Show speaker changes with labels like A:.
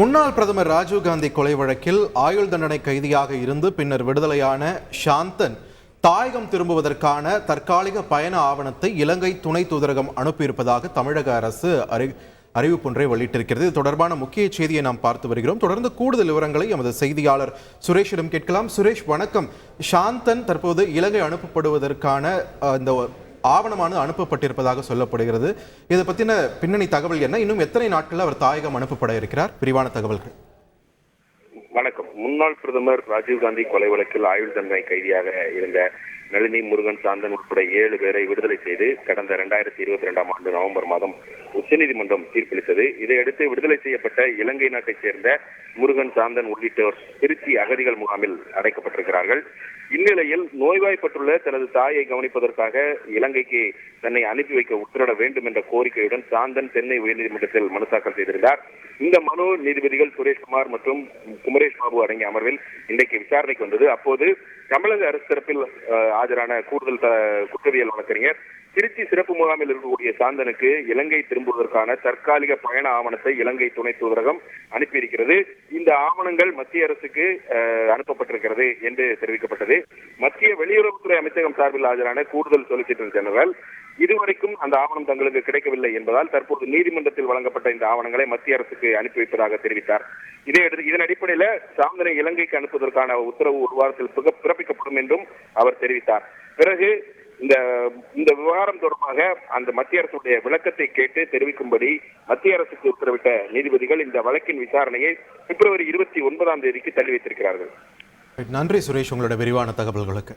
A: முன்னாள் பிரதமர் ராஜீவ்காந்தி கொலை வழக்கில் ஆயுள் தண்டனை கைதியாக இருந்து பின்னர் விடுதலையான சாந்தன் தாயகம் திரும்புவதற்கான தற்காலிக பயண ஆவணத்தை இலங்கை துணை தூதரகம் அனுப்பியிருப்பதாக தமிழக அரசு அறி அறிவிப்பொன்றை வெளியிட்டிருக்கிறது. இது தொடர்பான முக்கிய செய்தியை நாம் பார்த்து வருகிறோம். தொடர்ந்து கூடுதல் விவரங்களை எமது செய்தியாளர் சுரேஷிடம் கேட்கலாம். சுரேஷ் வணக்கம். சாந்தன் தற்போது இலங்கை அனுப்பப்படுவதற்கான இந்த ஆவணமானது அனுப்பப்பட்டிருப்பதாக சொல்லப்படுகிறது. இதை பத்தின பின்னணி தகவல் என்ன? இன்னும் எத்தனை நாட்களில் அவர் தாயகம் அனுப்பப்பட இருக்கிறார்? விரிவான தகவல்கள்.
B: வணக்கம். முன்னாள் பிரதமர் ராஜீவ்காந்தி கொலை வழக்கில் ஆயுள் தண்டனை கைதியாக இருந்த நளினி முருகன் சாந்தன் உட்பட ஏழு பேரை விடுதலை செய்து கடந்த இரண்டாயிரத்தி இருபத்தி இரண்டாம் ஆண்டு நவம்பர் மாதம் உச்சநீதிமன்றம் தீர்ப்பளித்தது. இதையடுத்து விடுதலை செய்யப்பட்ட இலங்கை நாட்டைச் சேர்ந்த முருகன் சாந்தன் உள்ளிட்டோர் திருச்சி அகதிகள் முகாமில் அடைக்கப்பட்டிருக்கிறார்கள். இந்நிலையில் நோய்வாய்ப்பட்டுள்ள தனது தாயை கவனிப்பதற்காக இலங்கைக்கு தன்னை அனுப்பி வைக்க உத்தரவிட வேண்டும் என்ற கோரிக்கையுடன் சாந்தன் சென்னை உயர்நீதிமன்றத்தில் மனு தாக்கல் செய்திருந்தார். இந்த மனு நீதிபதிகள் சுரேஷ்குமார் மற்றும் குமரேஷ் பாபு அடங்கிய அமர்வில் இன்றைக்கு விசாரணைக்கு வந்தது. அப்போது தமிழக அரசு தரப்பில் ஆஜரான கூடுதல் குற்றவியல் வழக்கறிஞர் திருச்சி சிறப்பு முகாமில் இருக்கக்கூடிய சாந்தனுக்கு இலங்கை திரும்புவதற்கான தற்காலிக பயண ஆவணத்தை இலங்கை துணை தூதரகம் அனுப்பியிருக்கிறது. இந்த ஆவணங்கள் மத்திய அரசுக்கு அனுப்பப்பட்டிருக்கிறது என்று தெரிவிக்கப்பட்டது. மத்திய வெளியுறவுத்துறை அமைச்சகம் சார்பில் ஆஜரான கூடுதல் சொலிசிட்டர் ஜெனரல் இதுவரைக்கும் அந்த ஆவணம் தங்களுக்கு கிடைக்கவில்லை என்பதால் தற்போது நீதிமன்றத்தில் வழங்கப்பட்ட இந்த ஆவணங்களை மத்திய அரசுக்கு அனுப்பி வைப்பதாக தெரிவித்தார். இதே இதன் அடிப்படையில் சாந்தனை இலங்கைக்கு அனுப்புவதற்கான உத்தரவு ஒரு வாரத்தில் பிறப்பிக்கப்படும் என்றும் அவர் தெரிவித்தார். பிறகு இந்த இந்த விவகாரம் தொடர்பாக அந்த மத்திய அரசுடைய விளக்கத்தை கேட்டு தெரிவிக்கும்படி மத்திய அரசுக்கு உத்தரவிட்ட நீதிபதிகள் இந்த வழக்கின் விசாரணையை பிப்ரவரி இருபத்தி ஒன்பதாம் தேதிக்கு தள்ளி வைத்திருக்கிறார்கள்.
A: நன்றி சுரேஷ் உங்களோட விரிவான தகவல்களுக்கு.